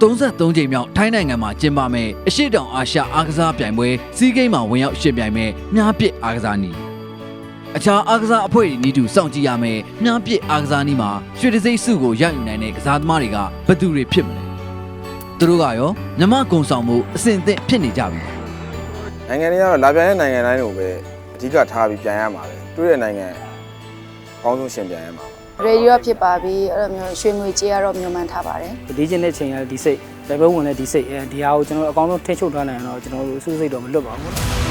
33ကြိမ်မြောက်ထိုင်းနိုင်ငံမှာကျင်းပမဲ့အရှိတောင်အာရှအားကစားပြိုင်ပွဲစီးကိမ်းမှာဝင်ရောက်ရှင်ပြိုင်မဲ့မြားပစ်အားကစားနည်းအခြားအားကစားအဖွဲ့တွေနီးတူစောင့်ကြည့်ရမယ်မြားပစ်အားကစားနည်းမှာရွှေတံဆိပ်စုကိုရယူနိုင်တဲ့ကစားသမားတွေကဘယ်သူတွေဖြစ်မလဲသူတို့ကရောမြမကုံဆောင်မှုအဆင်သင့်ဖြစ်နေကြပြီလားနိုင်ငံတွေကတော့လာပြန်တဲ့နိုင်ငံတိုင်းကိုပဲအဓိကထားပြီးပြန်ရမှာပဲတွေ့တဲ့နိုင်ငံအကောင်းဆုံးရှင်ပြန်ရမှာပါ ရေဒီယိုဖြစ်ပါပြီအဲ့လိုမျိုးရွှေငွေကြေးကတော့မျိုးမှန်းထားပါတယ်ဒီကျင်းတဲ့ချိန်ကဒီစိတ်ဘယ်ဘက်ဝင်လဲဒီစိတ်အဲဒီဟာကိုကျွန်တော်တို့အကောင်းဆုံးထိချုပ်ထားနိုင်အောင်တော့ကျွန်တော်တို့စုစိတ်တော့မလွတ်ပါဘူး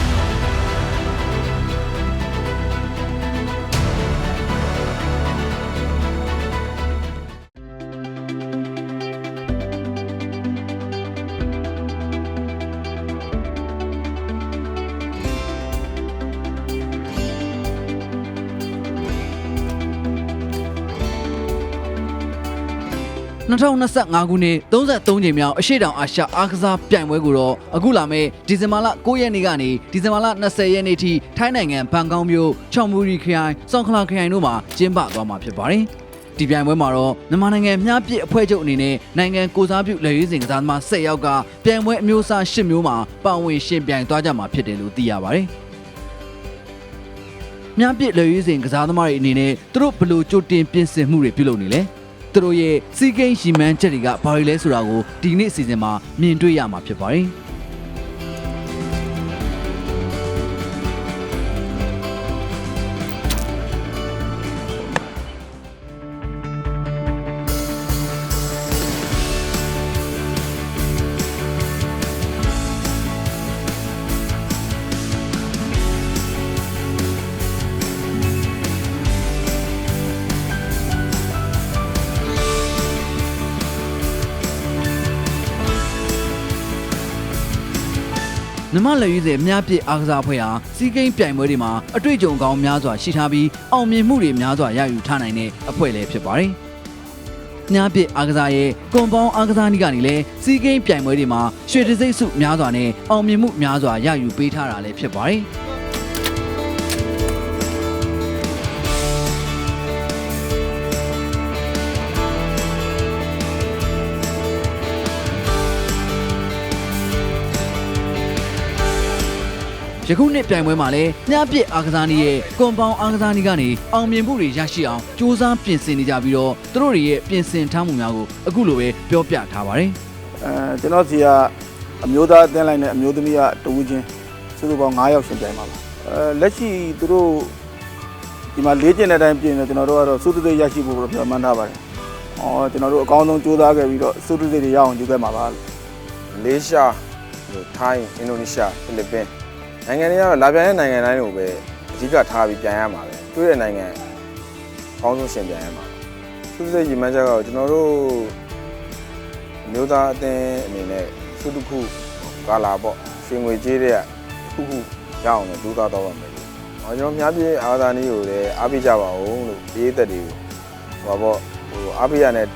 2025ခုနှစ်33ကြိမ်မြောက်အရှိတောင်အာရှအားကစားပြိုင်ပွဲကိုတော့အခုလာမယ့်ဒီဇင်ဘာလ9ရက်နေ့ကနေဒီဇင်ဘာလ20ရက်နေ့ထိထိုင်းနိုင်ငံဘန်ကောက်မြို့ချောင်မူရီခရိုင်စောင်ခလာခရိုင်တို့မှာကျင်းပသွားမှာဖြစ်ပါတယ်။ဒီပြိုင်ပွဲမှာတော့မြန်မာနိုင်ငံမြပစ်အဖွဲ့ချုပ်အနေနဲ့နိုင်ငံကိုစားပြုလက်ရွေးစင်ကစားသမား10ယောက်ကပြိုင်ပွဲအမျိုးအစား10မျိုးမှာပါဝင်ရှင်ပြိုင်သွားကြမှာဖြစ်တယ်လို့သိရပါတယ်။မြပစ်လက်ရွေးစင်ကစားသမားတွေအနေနဲ့သူတို့ဘယ်လိုကြိုတင်ပြင်ဆင်မှုတွေပြုလုပ်နေလဲ။ သူတို့ရဲ့စီကိန်းရှီမန်းချက်တွေကဘာတွေလဲဆိုတာကိုဒီနေ့အစီအစဉ်မှာမြင်တွေ့ရမှာဖြစ်ပါတယ်။ မြမလက်ရွေးစင်အများပြည့်အားကစားအဖွဲ့ဟာစီးကိန်းပြိုင်ပွဲတွေမှာအတွေ့အကြုံကောင်းများစွာရှိထားပြီးအောင်မြင်မှုတွေများစွာရယူထားနိုင်တဲ့အဖွဲ့လည်းဖြစ်ပါတယ်။များပြည့်အားကစားရဲ့ကွန်ပေါင်းအားကစားနည်းကနေလည်းစီးကိန်းပြိုင်ပွဲတွေမှာရွှေတံဆိပ်စုများစွာနဲ့အောင်မြင်မှုများစွာရယူပေးထားတာလည်းဖြစ်ပါတယ်။ ယခုနှစ်ပြိုင်ပွဲမှာလည်းညပစ်အားကစားနည်းရဲ့ကွန်ပေါင်းအားကစားနည်းကနေအောင်မြင်မှုတွေရရှိအောင်စ조사ပြင်ဆင်နေကြပြီးတော့သူတို့တွေရဲ့ပြင်ဆင်ထားမှုများကိုအခုလိုပဲပြောပြထားပါတယ်အဲကျွန်တော်စီကအမျိုးသားအသင်းလိုက်နဲ့အမျိုးသမီးကတဝူးချင်းစုစုပေါင်း9ယောက်ရှင်ပြိုင်ပါပါအဲလက်ရှိသူတို့ဒီမှာလေးကျင်တဲ့အတိုင်းပြင်တယ်ကျွန်တော်တို့ကတော့စုသူတွေရရှိဖို့တော့ပြောမှန်းထားပါတယ်။အော်ကျွန်တော်တို့အကောင်းဆုံးကြိုးစားခဲ့ပြီးတော့စုသူတွေရအောင်ယူခဲ့မှာပါလို့မလေးရှားဟိုထိုင်းအင်ဒိုနီးရှားဖိလစ်ပင်း နိုင်ငံတွေကတော့လာပြန်တဲ့နိုင်ငံတိုင်းကိုပဲအဓိကထားပြီးပြန်ရမှာပဲတွေ့တဲ့နိုင်ငံအကောင်းဆုံးရှင်ပြန်ရမှာပါသူတို့ရဲ့ရည်မှန်းချက်ကတော့ကျွန်တော်တို့အမျိုးသားအသင်းအနေနဲ့စုတစ်ခုကာလာပေါ့ရွှေငွေကြေးတွေကတစ်ခုခုရအောင်လည်းဒူးသားတော့ပါမယ်လို့ဟောကျွန်တော်မြားပြေအားသာနည်းကိုလည်းအားပေးကြပါဦးလို့ပြည်သက်တွေကိုဟောပေါ့ဟိုအားပေးရတဲ့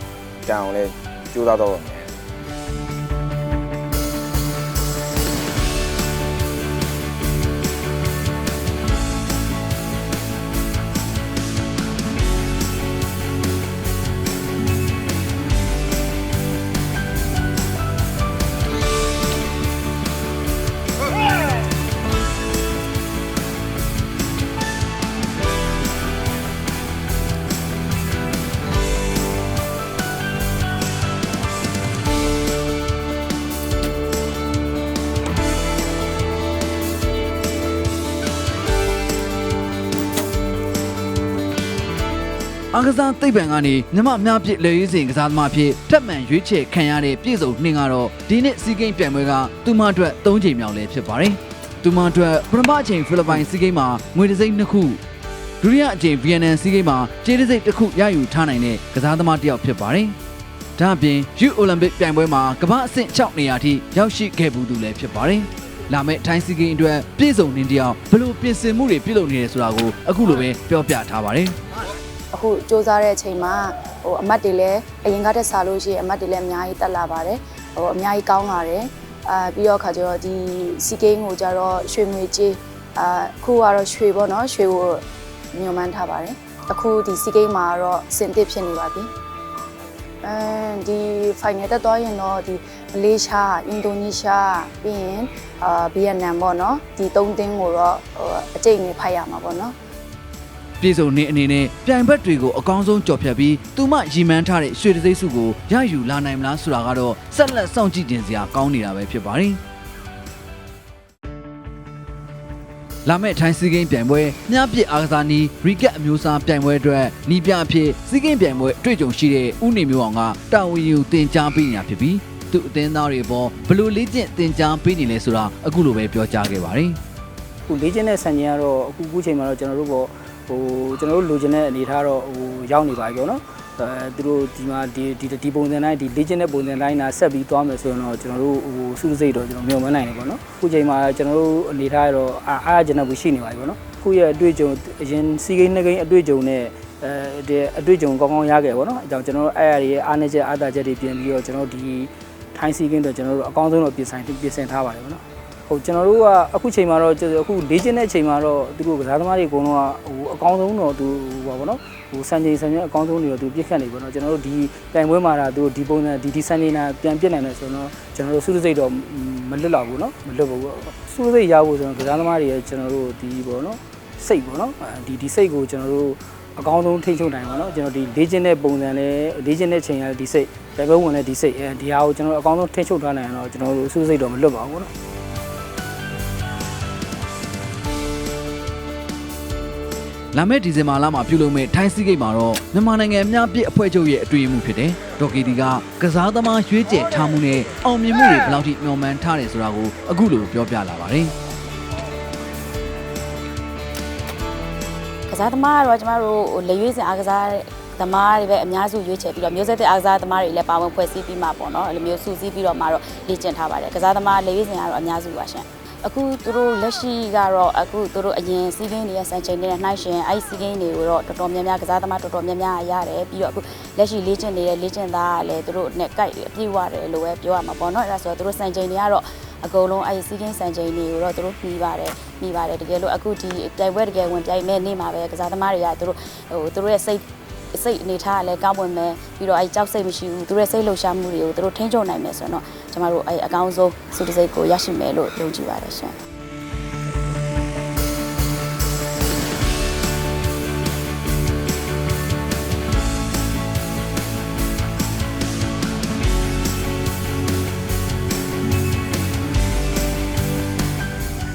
တန်အောင်လည်းကြိုးစားတော့ပါမယ် အားကစားသိပ္ပံကနေမြမများပြည့်လက်ရွေးစင်ကစားသမားအဖြစ်ထပ်မံရွေးချယ်ခံရတဲ့ပြည်စုံနှင်းကတော့ဒီနှစ်စီးကိန်းပြိုင်ပွဲကသူမအတွက်၃ချိန်မြောက်လည်းဖြစ်ပါတယ်။သူမအတွက်ပထမအချိန်ဖိလစ်ပိုင်စီးကိန်းမှာငွေတစ်စိမ့်နှစ်ခုဒုတိယအချိန်ဗီယက်နမ်စီးကိန်းမှာကြေးတစ်စိမ့်တစ်ခုရယူထားနိုင်တဲ့ကစားသမားတစ်ယောက်ဖြစ်ပါတယ်။ဒါ့အပြင်ယူအိုလံပစ်ပြိုင်ပွဲမှာကမ္ဘာအဆင့်6နေရာထိရောက်ရှိခဲ့ဘူးသူလည်းဖြစ်ပါတယ်။လာမယ့်ထိုင်းစီးကိန်းအတွက်ပြည်စုံနှင်းတစ်ယောက်ဘယ်လိုပြင်ဆင်မှုတွေပြုလုပ်နေလဲဆိုတာကိုအခုလိုပဲပြောပြထားပါတယ်။ အခုစ조사တဲ့အချိန်မှာဟိုအမတ်တွေလည်းအရင်ကတည်းကစားလို့ရှိရင်အမတ်တွေလည်းအများကြီးတက်လာပါတယ်ဟိုအများကြီးကောင်းလာတယ်အာပြီးတော့ခါကျတော့ဒီစီကိန်းကိုကြတော့ရွှေငွေကြေးအာအခုကတော့ရွှေပေါ့နော်ရွှေကိုညွှန်မှန်းထားပါတယ်အခုဒီစီကိန်းမှာကတော့စင်တစ်ဖြစ်နေပါပြီအဲဒီ final တက်သွားရင်တော့ဒီမလေးရှားအင်ဒိုနီးရှားပြီးရင်အာဗီယက်နမ်ပေါ့နော်ဒီ၃သင်းကိုတော့ဟိုအကျိတ်နေဖိုက်ရမှာပေါ့နော် ပြည်စုံနေအနေနဲ့ပြိုင်ဘက်တွေကိုအကောင်းဆုံးကြော်ဖြတ်ပြီးသူမရီမန်းထားတဲ့ရွှေတသိန်းစုကိုရယူလာနိုင်မလားဆိုတာကတော့ဆက်လက်စောင့်ကြည့်တင်စရာကောင်းနေတာပဲဖြစ်ပါတယ်။လာမယ့်ထိုင်းစီးကိန်းပြိုင်ပွဲမြပစ်အားကစားနီးရီကက်အမျိုးအစားပြိုင်ပွဲအတွက်နီးပြအဖြစ်စီးကိန်းပြိုင်ပွဲအတွေ့အကြုံရှိတဲ့ဦးနေမျိုးအောင်ကတာဝန်ယူတင် जा ပေးနေတာဖြစ်ပြီးသူ့အသင်းသားတွေပေါ်ဘယ်လိုလေ့ကျင့်တင် जा ပေးနေလဲဆိုတာအခုလိုပဲပြောကြားခဲ့ပါတယ်။အခုလေ့ကျင့်တဲ့ဆန်ကျင်ကတော့အခုအခုချိန်မှာတော့ကျွန်တော်တို့ပေါ့ ဟိုကျွန်တော်တို့လိုချင်တဲ့အနေထားတော့ဟိုရောက်နေပါပြီပေါ့နော်အဲသူတို့ဒီမှာဒီဒီဒီပုံစံတိုင်းဒီလေ့ကျင့်တဲ့ပုံစံတိုင်းနာဆက်ပြီးသွားမယ်ဆိုရင်တော့ကျွန်တော်တို့ဟိုစုစိတ်တော့ကျွန်တော်မျှော်မှန်းနိုင်တယ်ပေါ့နော်အခုချိန်မှာကျွန်တော်တို့အနေထားရတော့အားအားကျင်တဲ့ဘူးရှိနေပါပြီပေါ့နော်အခုရဲ့အတွေ့အကြုံအရင်စီကိန်းနှစ်ကိန်းအတွေ့အကြုံနဲ့အဲဒီအတွေ့အကြုံကောင်းကောင်းရခဲ့ပေါ့နော်အဲကြောင့်ကျွန်တော်တို့အဲ့အရာတွေအားနည်းချက်အားသာချက်တွေပြင်ပြီးတော့ကျွန်တော်တို့ဒီထိုင်းစီကိန်းတော့ကျွန်တော်တို့အကောင်းဆုံးတော့ပြင်ဆိုင်ပြင်ဆင်ထားပါတယ်ပေါ့နော် ဟုတ်ကျွန်တော်တို့ကအခုချိန်မှာတော့အခုလေ့ကျင့်တဲ့ချိန်မှာတော့သူတို့ကစားသမားတွေအကုန်လုံးကဟိုအကောင်းဆုံးတော့သူဟိုပါဗောနော်ဟိုစံချိန်စံချိန်အကောင်းဆုံးတွေတော့သူပြစ်ခတ်နေဗောနော်ကျွန်တော်တို့ဒီတိုင်ပွဲမှာဒါသူဒီပုံစံဒီဒီစံချိန်နာပြန်ပြစ်နိုင်တယ်ဆိုတော့ကျွန်တော်တို့စုစိတ်တော့မလွတ်တော့ဘူးနော်မလွတ်ဘူးစုစိတ်ရဖို့ဆိုတော့ကစားသမားတွေရဲ့ကျွန်တော်တို့ဒီဗောနော်စိတ်ဗောနော်ဒီဒီစိတ်ကိုကျွန်တော်တို့အကောင်းဆုံးထိန်းချုပ်နိုင်ပါတော့ကျွန်တော်ဒီလေ့ကျင့်တဲ့ပုံစံနဲ့လေ့ကျင့်တဲ့ချိန်ရဒီစိတ်တိုင်ပွဲဝင်တဲ့ဒီစိတ်အဲဒီဟာကိုကျွန်တော်တို့အကောင်းဆုံးထိန်းချုပ်ထားနိုင်အောင်တော့ကျွန်တော်တို့စုစိတ်တော့မလွတ်ပါဘူးဗောနော် လာမယ့်ဒီဇင်ဘာလမှာပြုလုပ်မယ့်ထိုင်းစီးဂိတ်မှာတော့မြန်မာနိုင်ငံအများပြည့်အဖွဲ့ချုပ်ရဲ့အတွင်းမှုဖြစ်တဲ့ဒေါ်ကီတီကကစားသမားရွေးချယ်ထားမှုနဲ့အောင်မြင်မှုတွေဘယ်လောက်ထိမျှော်မှန်းထားတယ်ဆိုတာကိုအခုလိုပြောပြလာပါတယ်ကစားသမားကတော့ကျမတို့ဟိုလေရွေးစင်အားကစားသမားတွေပဲအများစုရွေးချယ်ပြီးတော့မျိုးဆက်တဲ့အားကစားသမားတွေလည်းပါဝင်ဖွဲ့စည်းပြီးမှပေါ့နော်အဲ့လိုမျိုးစုစည်းပြီးတော့မှတော့လေ့ကျင့်ထားပါတယ်ကစားသမားလေရွေးစင်ကတော့အများစုပါရှင် အခုသူတို့လက်ရှိကတော့အခုသူတို့အရင်စီးကင်းတွေရဲ့စံချိန်တွေနဲ့နှိုင်းရှင်အဲ့စီးကင်းတွေကိုတော့တော်တော်များများကစားသမားတော်တော်များများရတယ်ပြီးတော့အခုလက်ရှိလေ့ကျင့်နေတဲ့လေ့ကျင့်သားကလည်းသူတို့နဲ့ကြိုက်အပြည့်ဝတယ်လို့ပဲပြောရမှာပေါ့နော်အဲ့ဒါဆိုတော့သူတို့စံချိန်တွေကတော့အကုန်လုံးအဲ့စီးကင်းစံချိန်တွေကိုတော့သူတို့ပြီးပါတယ်ပြီးပါတယ်တကယ်လို့အခုဒီပြိုင်ပွဲတကယ်ဝင်ပြိုင်မဲ့နေ့မှာပဲကစားသမားတွေကသူတို့ဟိုသူတို့ရဲ့စိတ်စိတ်အနေထားကလည်းကောင်းပွင့်မယ်ပြီးတော့အဲကြောက်စိတ်မရှိဘူးသူတို့ရဲ့စိတ်လှုပ်ရှားမှုတွေကိုသူတို့ထိန်းချုပ်နိုင်မယ်ဆိုတော့ ကျမတို့အဲအကောင်းဆုံးစုတစိတ်ကိုရရှိမယ်လို့ယုံကြည်ပါတယ်ရှင်။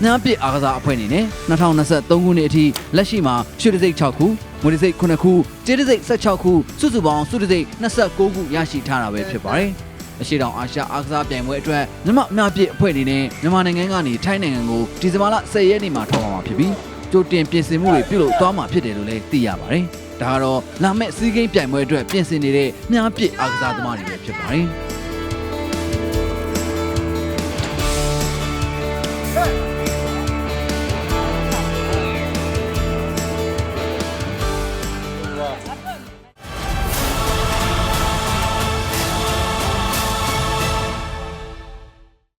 ညာပြစ်အားကစားအဖွဲ့အနေနဲ့2023ခုနှစ်အထိလက်ရှိမှာရွှေတစိတ်6ခုငွေတစိတ်9ခုကြေးတစိတ်16ခုစုစုပေါင်းစုတစိတ်29ခုရရှိထားတာပဲဖြစ်ပါတယ်။ အရှိတောင်အာရှအားကစားပြိုင်ပွဲအတွက်မြမအများပြည့်အဖွဲ့အနေနဲ့မြန်မာနိုင်ငံကနေထိုင်းနိုင်ငံကိုဒီဇင်ဘာလ10ရက်နေ့မှာထောက်ပါမှာဖြစ်ပြီးကြိုတင်ပြင်ဆင်မှုတွေပြုလုပ်သွားမှာဖြစ်တယ်လို့လည်းသိရပါတယ်။ဒါကတော့လာမယ့်စီးကိန်းပြိုင်ပွဲအတွက်ပြင်ဆင်နေတဲ့မြားပြစ်အားကစားသမားတွေပဲဖြစ်ပါတယ်။